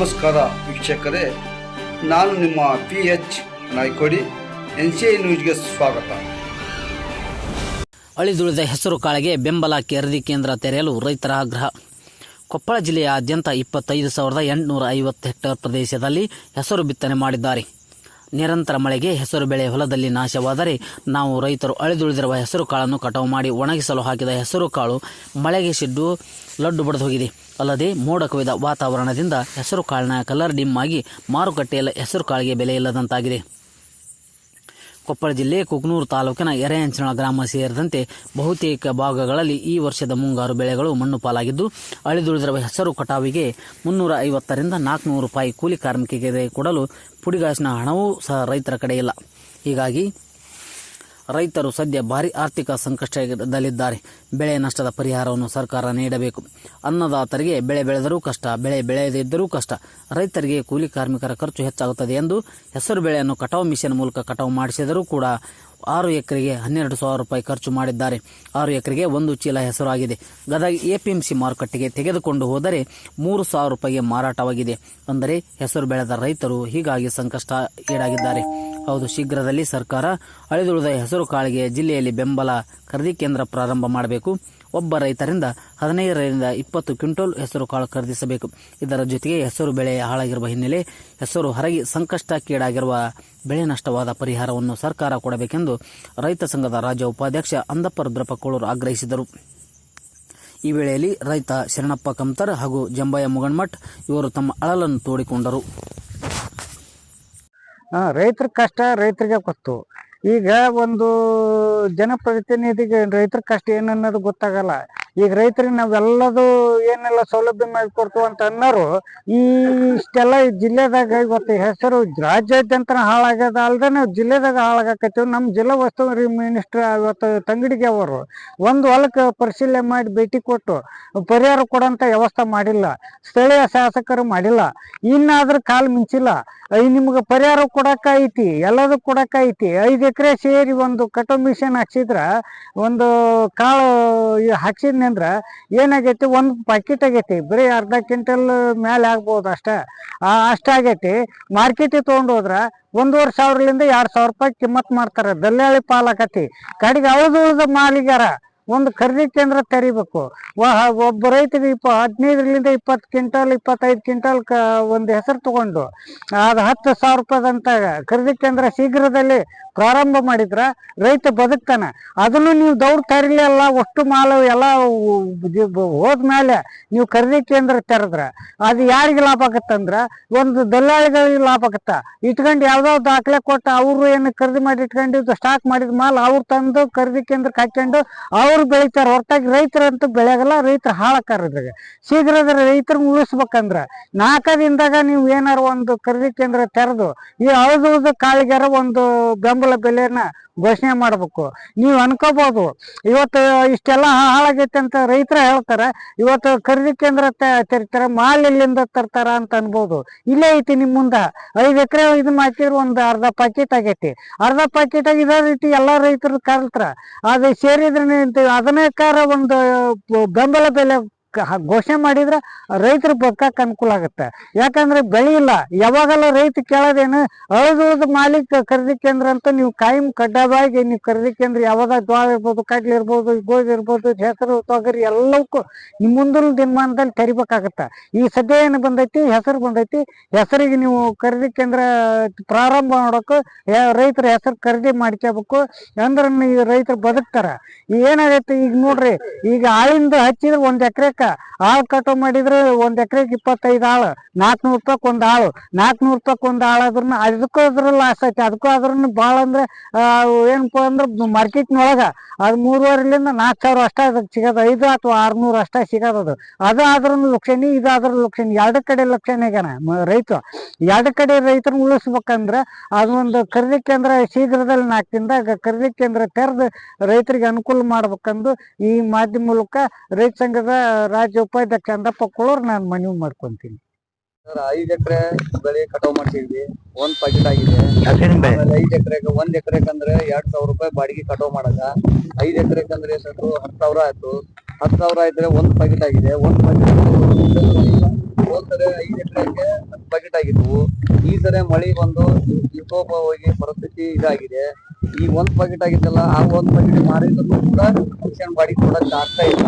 ನಮಸ್ಕಾರ ವೀಕ್ಷಕರೇ, ನಾನು ನಿಮ್ಮ P H Naikodi, N C I ನ್ಯೂಸ್ಗೆ ಸ್ವಾಗತ. ಅಳಿದುಳಿದ ಹೆಸರು ಕಾಳಗೆ ಬೆಂಬಲ ಖರೀದಿ ಕೇಂದ್ರ ತೆರೆಯಲು ರೈತರ ಆಗ್ರಹ. ಕೊಪ್ಪಳ ಜಿಲ್ಲೆಯಾದ್ಯಂತ ಇಪ್ಪತ್ತೈದು ಸಾವಿರದ ಎಂಟುನೂರ ಐವತ್ತು ಹೆಕ್ಟೇರ್ ಪ್ರದೇಶದಲ್ಲಿ ಹೆಸರು ಬಿತ್ತನೆ ಮಾಡಿದ್ದಾರೆ. ನಿರಂತರ ಮಳೆಗೆ ಹೆಸರು ಬೆಳೆ ಹೊಲದಲ್ಲಿ ನಾಶವಾದರೆ ನಾವು ರೈತರು ಅಳಿದುಳಿದಿರುವ ಹೆಸರು ಕಾಳನ್ನು ಕಟಾವು ಮಾಡಿ ಒಣಗಿಸಲು ಹಾಕಿದ ಹೆಸರು ಕಾಳು ಮಳೆಗೆ ಸಿಡ್ಡು ಲಡ್ಡು ಬಡಿದು ಹೋಗಿದೆ. ಅಲ್ಲದೆ ಮೋಡ ಕವಿದ ವಾತಾವರಣದಿಂದ ಹೆಸರು ಕಾಳಿನ ಕಲರ್ ಡಿಮ್ ಆಗಿ ಮಾರುಕಟ್ಟೆಯಲ್ಲಿ ಹೆಸರು ಕಾಳಿಗೆ ಬೆಲೆ ಇಲ್ಲದಂತಾಗಿದೆ. ಕೊಪ್ಪಳ ಜಿಲ್ಲೆ ಕುಕ್ನೂರು ತಾಲೂಕಿನ ಎರೆಯಂಚನ ಗ್ರಾಮ ಸೇರಿದಂತೆ ಬಹುತೇಕ ಭಾಗಗಳಲ್ಲಿ ಈ ವರ್ಷದ ಮುಂಗಾರು ಬೆಳೆಗಳು ಮಣ್ಣು ಪಾಲಾಗಿದ್ದು ಅಳಿದುಳಿದಿರುವ ಹೆಸರು ಕಟಾವಿಗೆ ಮುನ್ನೂರ ಐವತ್ತರಿಂದ ನಾಲ್ಕುನೂರು ರೂಪಾಯಿ ಕೂಲಿ ಕಾರ್ಮಿಕರಿಗೆ ಕೊಡಲು ಪುಡಿಗಾಸಿನ ಹಣವೂ ಸಹ ರೈತರ ಕಡೆಯಿಲ್ಲ. ಹೀಗಾಗಿ ರೈತರು ಸದ್ಯ ಭಾರಿ ಆರ್ಥಿಕ ಸಂಕಷ್ಟದಲ್ಲಿದ್ದಾರೆ. ಬೆಳೆ ನಷ್ಟದ ಪರಿಹಾರವನ್ನು ಸರ್ಕಾರ ನೀಡಬೇಕು. ಅನ್ನದಾತರಿಗೆ ಬೆಳೆ ಬೆಳೆದರೂ ಕಷ್ಟ, ಬೆಳೆ ಬೆಳೆಯದಿದ್ದರೂ ಕಷ್ಟ. ರೈತರಿಗೆ ಕೂಲಿ ಕಾರ್ಮಿಕರ ಖರ್ಚು ಹೆಚ್ಚಾಗುತ್ತದೆ ಎಂದು ಹೆಸರು ಬೆಳೆಯನ್ನು ಕಟಾವು ಮಿಷನ್ ಮೂಲಕ ಕಟಾವು ಮಾಡಿಸಿದರೂ ಕೂಡ ಆರು ಎಕರೆಗೆ ಹನ್ನೆರಡು ಸಾವಿರ ರೂಪಾಯಿ ಖರ್ಚು ಮಾಡಿದ್ದಾರೆ. ಆರು ಎಕರೆಗೆ ಒಂದು ಚೀಲ ಹೆಸರು ಆಗಿದೆ ಗದಗ ಎಪಿಎಂಸಿ ಮಾರುಕಟ್ಟೆಗೆ ತೆಗೆದುಕೊಂಡು ಹೋದರೆ ಮೂರು ಸಾವಿರ ರೂಪಾಯಿಗೆ ಮಾರಾಟವಾಗಿದೆ. ಅಂದರೆ ಹೆಸರು ಬೆಳೆದ ರೈತರು ಹೀಗಾಗಿ ಸಂಕಷ್ಟ ಈಡಾಗಿದ್ದಾರೆ. ಹೌದು, ಶೀಘ್ರದಲ್ಲಿ ಸರ್ಕಾರ ಅಳಿದುಳಿದ ಹೆಸರು ಕಾಳಿಗೆ ಜಿಲ್ಲೆಯಲ್ಲಿ ಬೆಂಬಲ ಖರೀದಿ ಕೇಂದ್ರ ಪ್ರಾರಂಭ ಮಾಡಬೇಕು. ಒಬ್ಬ ರೈತರಿಂದ ಹದಿನೈದರಿಂದ ಇಪ್ಪತ್ತು ಕ್ವಿಂಟಲ್ ಹೆಸರು ಕಾಳು ಖರೀದಿಸಬೇಕು. ಇದರ ಜೊತೆಗೆ ಹೆಸರು ಬೆಳೆ ಹಾಳಾಗಿರುವ ಹಿನ್ನೆಲೆ ಹೆಸರು ಹರಗಿ ಸಂಕಷ್ಟಕ್ಕೀಡಾಗಿರುವ ಬೆಳೆ ನಷ್ಟವಾದ ಪರಿಹಾರವನ್ನು ಸರ್ಕಾರ ಕೊಡಬೇಕೆಂದು ರೈತ ಸಂಘದ ರಾಜ್ಯ ಉಪಾಧ್ಯಕ್ಷ ಅಂದಪ್ಪ ರುದ್ರಪ್ಪಕೋಳೂರು ಆಗ್ರಹಿಸಿದರು. ಈ ವೇಳೆಯಲ್ಲಿ ರೈತ ಶರಣಪ್ಪ ಕಮ್ತರ್ ಹಾಗೂ ಜಂಬಯ್ಯ ಮುಗಣ್ಮಠ್ ಇವರು ತಮ್ಮ ಅಳಲನ್ನು ತೋಡಿಕೊಂಡರು. ರೈತರ ಕಷ್ಟ ರೈತರಿಗೆ ಗೊತ್ತು. ಈಗ ಒಂದು ಜನಪ್ರತಿನಿಧಿಗೆ ರೈತರ ಕಷ್ಟ ಏನನ್ನೋದು ಗೊತ್ತಾಗಲ್ಲ. ಈಗ ರೈತರಿಗೆ ನಾವೆಲ್ಲದು ಏನೆಲ್ಲ ಸೌಲಭ್ಯ ಮಾಡಿಕೊಡ್ತೀವಿ ಅಂತ ಅನ್ನೋರು, ಈ ಇಷ್ಟೆಲ್ಲ ಈ ಜಿಲ್ಲೆದಾಗ ಇವತ್ತು ಹೆಸರು ರಾಜ್ಯಾದ್ಯಂತ ಹಾಳಾಗ್ಯದ ಅಲ್ದೆ ನಾವು ಜಿಲ್ಲೆದಾಗ ಹಾಳಾಗಕತ್ತೀವಿ. ನಮ್ಮ ಜಿಲ್ಲಾ ಉಸ್ತುವಾರಿ ಮಿನಿಸ್ಟರ್ ಇವತ್ತು ತಂಗಡಿಗೆ ಅವರು ಒಂದು ಹೊಲಕ್ಕೆ ಪರಿಶೀಲನೆ ಮಾಡಿ ಭೇಟಿ ಕೊಟ್ಟು ಪರಿಹಾರ ಕೊಡೋಂಥ ವ್ಯವಸ್ಥೆ ಮಾಡಿಲ್ಲ. ಸ್ಥಳೀಯ ಶಾಸಕರು ಮಾಡಿಲ್ಲ. ಇನ್ನಾದ್ರೂ ಕಾಲು ಮಿಂಚಿಲ್ಲ. ಐ ನಿಮ್ಗೆ ಪರಿಹಾರ ಕೊಡಕ ಐತಿ ಎಲ್ಲದೂ ಐತಿ ಐದು ಎಕರೆ ಸೇರಿ ಒಂದು ಕಟೋ ಮಿಷನ್ ಹಾಕ್ಸಿದ್ರ, ಒಂದು ಕಾಳು ಹಾಕ್ಸಿದ್ನಿ ಅಂದ್ರ ಏನಾಗೈತಿ, ಒಂದು ಪಾಕಿಟ್ ಆಗೈತಿ, ಬರೀ ಅರ್ಧ ಕ್ವಿಂಟಲ್ ಮೇಲೆ ಆಗ್ಬೋದು ಅಷ್ಟ. ಆ ಅಷ್ಟ ಆಗೈತಿ ಮಾರ್ಕೆಟಿಗೆ ತಗೊಂಡ್ ಹೋದ್ರ ಒಂದೂವರೆ ಸಾವಿರಲಿಂದ ಎರಡ್ ಸಾವಿರ ರೂಪಾಯಿ ಕಿಮ್ಮತ್ ಮಾಡ್ತಾರ. ದಲ್ಲಾಳಿ ಪಾಲಾಕತಿ ಕಡೆಗೆ ಅವಳದು ಉಳ್ದ ಮಾಲಿಗಾರ ಒಂದು ಖರೀದಿ ಕೇಂದ್ರ ತೆರಿಬೇಕು ಒಬ್ಬ ರೈತರಿಗೆ ಇಪ್ಪ ಹದಿನೈದರಿಂದ ಇಪ್ಪತ್ತು ಕ್ವಿಂಟಲ್, ಇಪ್ಪತ್ತೈದು ಕ್ವಿಂಟಲ್ ಕ, ಒಂದು ಹೆಸರು ತಗೊಂಡು ಅದು ಹತ್ತು ಸಾವಿರ ರೂಪಾಯಿದಂತ ಖರೀದಿ ಕೇಂದ್ರ ಶೀಘ್ರದಲ್ಲಿ ಪ್ರಾರಂಭ ಮಾಡಿದ್ರ ರೈತ ಬದುಕ್ತಾನೆ. ಅದನ್ನು ನೀವು ದೌಡ್ ತರಲಿಲ್ಲ ಒಷ್ಟು ಮಾಲು ಎಲ್ಲ ಹೋದ್ಮೇಲೆ ನೀವು ಖರೀದಿ ಕೇಂದ್ರ ತೆರೆದ್ರ. ಅದು ಯಾರಿಗೆ ಲಾಭ ಆಗತ್ತಂದ್ರೆ? ಒಂದು ದಲ್ಲಾಳಿಗಳಿಗೆ ಲಾಭ ಆಗತ್ತ? ಇಟ್ಕೊಂಡು ಯಾವ್ದೋ ದಾಖಲೆ ಕೊಟ್ಟು ಅವರು ಏನು ಖರೀದಿ ಮಾಡಿ ಇಟ್ಕೊಂಡಿದ್ದು, ಸ್ಟಾಕ್ ಮಾಡಿದ ಮಾಲ್ ಅವ್ರು ತಂದು ಖರೀದಿ ಕೇಂದ್ರಕ್ಕೆ ಹಾಕೊಂಡು ಅವ್ರು ಬೆಳಿತಾರ ಹೊರತಾಗಿ ರೈತರಂತೂ ಬೆಳೆಯಾಗಲ್ಲ ರೈತರು ಹಾಳಕ್ಕಾರ ಇದ್ರಾಗ. ಶೀಘ್ರದ ರೈತರ ಉಳಿಸ್ಬೇಕಂದ್ರ ನಾಲ್ಕು ದಿನದಾಗ ನೀವು ಏನಾರ ಒಂದು ಖರೀದಿ ಕೇಂದ್ರ ತೆರೆದು, ಈ ಅಳದುಳಿದ ಕಾಳಿಗಾರ ಒಂದು ಬೆಂಬಲ ಬೆಲೆನ ಘೋಷಣೆ ಮಾಡ್ಬೇಕು. ನೀವು ಅನ್ಕೋಬಹುದು ಇವತ್ತು ಇಷ್ಟೆಲ್ಲ ಹಾಳಾಗೈತೆ ಅಂತ ರೈತರ ಹೇಳ್ತಾರೆ. ಇವತ್ತು ಖರೀದಿ ಕೇಂದ್ರ ತೆರಿತಾರ ಮಾಲ್ ಎಲ್ಲಿಂದ ತರ್ತಾರ ಅಂತ ಅನ್ಬೋದು. ಇಲ್ಲೇ ಐತಿ ನಿಮ್ ಮುಂದ. ಐದ್ ಎಕರೆ ಇದು ಮಾಡ್ತಿದ್ರು ಒಂದ್ ಅರ್ಧ ಪಾಕೆಟ್ ಆಗೈತಿ. ಅರ್ಧ ಪಾಕೆಟ್ ಆಗಿ ಇದೇ ರೀತಿ ಎಲ್ಲಾ ರೈತರು ಕಲ್ತಾರ ಅದು ಸೇರಿದ್ರೆ ಅದನ್ನಕ್ಕಾರ ಒಂದು ಬೆಂಬಲ ಬೆಲೆ ಘೋಷಣೆ ಮಾಡಿದ್ರೆ ರೈತರ ಬದುಕಕ್ಕೆ ಅನುಕೂಲ ಆಗುತ್ತೆ. ಯಾಕಂದ್ರೆ ಬೆಳೆ ಇಲ್ಲ. ಯಾವಾಗೆಲ್ಲ ರೈತ ಕೇಳೋದೇನು ಅಳದುಳಿದ ಮಾಲೀಕ ಖರೀದಿ ಕೇಂದ್ರ ಅಂತ ನೀವು ಕಾಯಂ ಕಡ್ಡಾಯವಾಗಿ ನೀವು ಖರೀದಿ ಕೇಂದ್ರ ಯಾವಾಗ ಜ್ವಾಳ ಇರ್ಬೋದು, ಕಡ್ಲಿ ಇರ್ಬೋದು, ಗೋಧಿ ಇರ್ಬೋದು, ಹೆಸರು, ತೊಗರಿ ಎಲ್ಲವಕ್ಕೂ ನಿಮ್ಮ ಮುಂದಿನ ದಿನಮಾನದಲ್ಲಿ ತೆರಿಬೇಕಾಗತ್ತೆ. ಈ ಸದ್ಯ ಏನು ಬಂದೈತಿ? ಹೆಸರು ಬಂದೈತಿ. ಹೆಸರಿಗೆ ನೀವು ಖರೀದಿ ಕೇಂದ್ರ ಪ್ರಾರಂಭ ಮಾಡೋಕೆ ರೈತರ ಹೆಸರು ಖರೀದಿ ಮಾಡ್ಕೋಬೇಕು ಅಂದ್ರೆ ಈ ರೈತರು ಬದುಕ್ತಾರ. ಏನಾಗೈತೆ? ಈಗ ನೋಡ್ರಿ, ಈಗ ಆಳಿಂದ ಹಚ್ಚಿದ್ರೆ ಒಂದ್ ಎಕರೆಕ ಆಳ್ ಕಟಾವ್ ಮಾಡಿದ್ರೆ ಒಂದ್ ಎಕರೆಗೆ ಇಪ್ಪತ್ತೈದು ಆಳು ನಾಲ್ಕನೂರು ರೂಪಾಯಿ ಒಂದ್ ಆಳು ನಾಲ್ಕನೂರು ರೂಪಾಯಿ ಒಂದ್ ಆಳು ಆದ್ರೂ ಅದಕ್ಕೂ ಅದ್ರ ಲಾಸ್ ಐತಿ ಅದಕ್ಕೂ ಆದ್ರೂನು ಭಾಳ ಅಂದ್ರೆ ಏನಪ್ಪ ಅಂದ್ರೆ ಮಾರ್ಕೆಟ್ನೊಳಗ ಅದು ಮೂರುವರೆಲಿಂದ ನಾಲ್ಕು ಸಾವಿರ ಅಷ್ಟೇ ಅದಕ್ಕೆ ಸಿಗೋದು ಐದು ಅಥವಾ ಆರ್ನೂರು ಅಷ್ಟೇ ಸಿಗೋದು ಅದು. ಆದ್ರೂ ಲಕ್ಷಣಿ, ಇದು ಆದ್ರೂ ಲಕ್ಷಣಿ. ಎರಡು ಕಡೆ ಲಕ್ಷಣ ಆಗ್ಯಾನ ರೈತ ಎರಡು ಕಡೆ ರೈತರನ್ನ ಉಳಿಸ್ಬೇಕಂದ್ರ ಅದೊಂದು ಖರೀದಿ ಕೇಂದ್ರ ಶೀಘ್ರದಲ್ಲಿ ನಾಲ್ಕು ದಿನದಾಗ ಖರೀದಿ ಕೇಂದ್ರ ತೆರೆದು ರೈತರಿಗೆ ಅನುಕೂಲ ಮಾಡ್ಬೇಕಂದು ಈ ಮಾಧ್ಯಮ ಮೂಲಕ ರೈತ ಸಂಘದ ರಾಜ್ಯ ಉಪಾಧ್ಯಕ್ಷ ಅಂದಪ್ಪ ಕೊಳೋರ್ ನಾನು ಮನವಿ ಮಾಡ್ಕೊಂತೀನಿ. ಸರ್ ಐದ್ ಎಕರೆ ಬೆಳೆ ಕಟಾವ್ ಮಾಡ್ತಿದ್ವಿ ಒಂದ್ ಪಾಕೆಟ್ ಆಗಿದೆ. ಆಮೇಲೆ ಐದ್ ಎಕರೆಗೆ ಒಂದ್ ಎಕರೆ ಅಂದ್ರೆ ಎರಡ್ ಸಾವಿರ ರೂಪಾಯಿ ಬಾಡಿಗೆ ಕಟಾವ್ ಮಾಡಕ ಐದ್ ಎಕರೆ ಅಂದ್ರೆ ಸರ್ ಹತ್ತು ಸಾವಿರ ಆಯ್ತು. ಹತ್ತು ಸಾವಿರ ಇದ್ರೆ ಒಂದ್ ಪ್ಯಾಕೆಟ್ ಆಗಿದೆ ಒಂದ್ ಪಾಕೆಟ್ ಹೋದ್ ಐದ್ ಐದು ಎಕರೆಗೆ ಹತ್ತು ಪಾಕೆಟ್ ಆಗಿದ್ವು. ಈ ಸರಿ ಮಳೆ ಬಂದು ವಿಕೋಪ ಹೋಗಿ ಪರಿಸ್ಥಿತಿ ಇದಾಗಿದೆ. ಈ ಒಂದ್ ಪ್ಯಾಕೆಟ್ ಆಗಿದ್ದಲ್ಲ ಆ ಒಂದ್ ಪ್ಯಾಕೆಟ್ ಮಾರಿದ್ರು ಕೂಡ ಮಿಷನ್ ಬಾಡಿ ಕೊಡಕ್ ಆಗ್ತಾ ಇಲ್ಲ.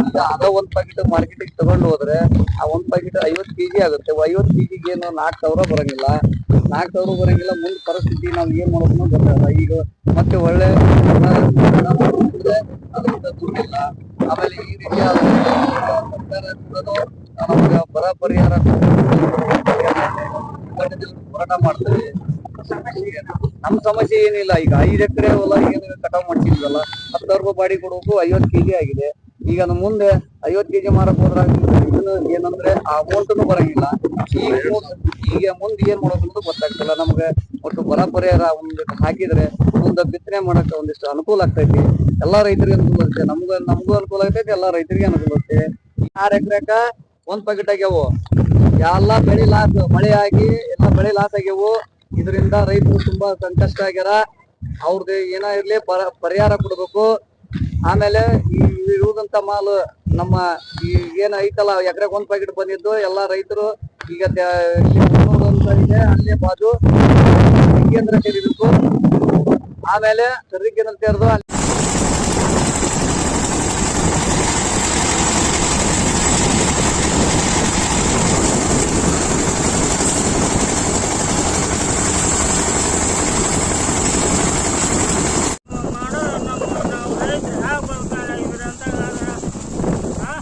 ಈಗ ಅದ ಒಂದ್ ಪ್ಯಾಕೆಟ್ ಮಾರ್ಕೆಟಿಗೆ ತಗೊಂಡು ಹೋದ್ರೆ ಆ ಒಂದ್ ಪ್ಯಾಕೆಟ್ ಐವತ್ ಕೆಜಿ ಆಗುತ್ತೆ. ಐವತ್ ಕೆಜಿಗೆ ಏನು ನಾಲ್ಕು ಸಾವಿರ ಬರಂಗಿಲ್ಲ. ನಾಲ್ಕು ಸಾವಿರ ಬರಂಗಿಲ್ಲ ಮುಂದ್ ಪರಿಸ್ಥಿತಿ ನಾವ್ ಏನ್ ಮಾಡೋದು ಗೊತ್ತಾಗಲ್ಲ. ಈಗ ಮತ್ತೆ ಒಳ್ಳೆ ಅದರಿಂದ ದುಡ್ಡಿಲ್ಲ ಆಮೇಲೆ ಈ ರೀತಿಯ ಬರ ಪರಿಹಾರ ಹೋರಾಟ ಮಾಡ್ತಾರೆ ನಮ್ ಸಮಸ್ಯೆ ಏನಿಲ್ಲ, ಈಗ ಐದ್ ಎಕರೆ ಹೊಲ ಏನು ಕಟಾವ್ ಮಾಡ್ಸಿದ್ವಲ್ಲ, ಹತ್ತು ಸಾವಿರ ರೂಪಾಯಿ ಬಾಡಿ ಕೊಡೋಕು ಐವತ್ ಕೆಜಿ ಆಗಿದೆ. ಈಗ ನಮ್ ಮುಂದೆ ಐವತ್ ಕೆಜಿ ಮಾರಕ್ ಹೋದ್ರ ಇದನ್ನ ಏನಂದ್ರೆ ಆ ಅಮೌಂಟ್ನು ಬರಂಗಿಲ್ಲ. ಈಗ ಈಗ ಮುಂದೆ ಏನ್ ಮಾಡೋದು ಗೊತ್ತಾಗ್ತಿಲ್ಲ. ನಮ್ಗೆ ಒಟ್ಟು ಬರ ಪರಿಹಾರ ಒಂದು ಹಾಕಿದ್ರೆ, ಮುಂದೆ ಬಿತ್ತನೆ ಮಾಡಕ್ ಒಂದಿಷ್ಟು ಅನುಕೂಲ ಆಗ್ತೈತಿ. ಎಲ್ಲಾ ರೈತರಿಗೆ ಅನುಕೂಲ ಆಗುತ್ತೆ ನಮ್ಗ, ನಮಗೂ ಅನುಕೂಲ ಆಗ್ತೈತಿ, ಎಲ್ಲಾ ರೈತರಿಗೆ ಅನುಕೂಲ ಆಗುತ್ತೆ ಆರ್ ಎಕರೆಕ ಒಂದ್ ಪಕೆಟ್ ಆಗ್ಯಾವು. ಎಲ್ಲಾ ಬೆಳಿ ಲಾಸ್ ಮಳೆ ಆಗಿ ಎಲ್ಲಾ ಬೆಳೆ ಲಾಸ್ ಆಗ್ಯಾವು. ಇದರಿಂದ ರೈತರು ತುಂಬಾ ಸಂಕಷ್ಟ ಆಗ್ಯಾರ. ಅವ್ರದ್ದು ಏನ ಇರ್ಲಿ ಪರಿಹಾರ ಕೊಡ್ಬೇಕು. ಆಮೇಲೆ ಈ ಇರುವಂತ ಮಾಲು ನಮ್ಮ ಈ ಏನ್ ಐತಲ್ಲ ಎಕರೆಗೆ ಒಂದ್ ಪ್ಯಾಕೆಟ್ ಬಂದಿದ್ದು, ಎಲ್ಲಾ ರೈತರು ಈಗ ಇದೆ, ಅಲ್ಲೇ ಬಾಜು. ಕೇಂದ್ರ ಸೇರಿಬೇಕು ಆಮೇಲೆ ಕೇಂದ್ರ ತೆರೆದು ಅಲ್ಲಿ ಮಾಡೋ ನಮ್ಮ ನಾವು ರೈತರು ಹ್ಯಾಗ ಬರ್ತಾರ ಇದ್ರಂತಾಗ ಆ?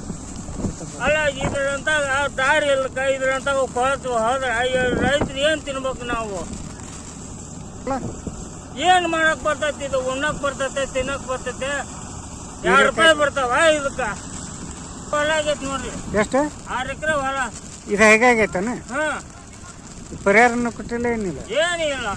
ಅಲ್ಲ ಇದ್ರಂತಾಗ ದಾರಿ ಇಲ್ಲ ಇದ್ರಂತಾಗ ಕೊಳತು ಹೋದ್ರೆ ಅಯ್ಯೋ ರೈತರು ಏನು ತಿನ್ಬೇಕು ನಾವು? ಏನು ಮಾಡಕ್ ಬರ್ತೈತಿ ಇದು? ಉಣ್ಣಕ್ ಬರ್ತೈತೆ ತಿನ್ನಕ್ ಬರ್ತೈತೆ? ಎರಡು ರೂಪಾಯಿ ಬರ್ತಾವ ಇದಕ್ಕ. ಹೊಲ ಆಗೈತಿ ನೋಡ್ರಿ. ಎಷ್ಟು? ಆರು ಎಕರೆ ಹೊಲ. ಇದು ಹೇಗಾಗೈತಾನ? ಹಾ. ಪರಿಹಾರನ ಕೊಟ್ಟಿಲ್ಲ ಏನಿಲ್ಲ? ಏನಿಲ್ಲ.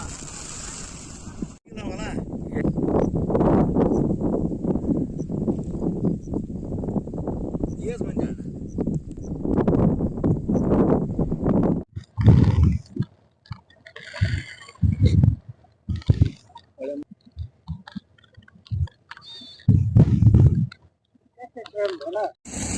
Em đó.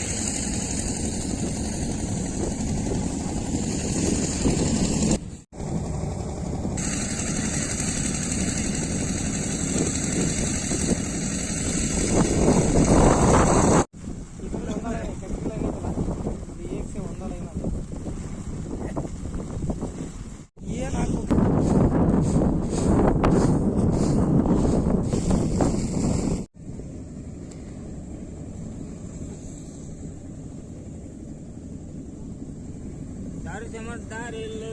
ಜಿಲ್ಲೆ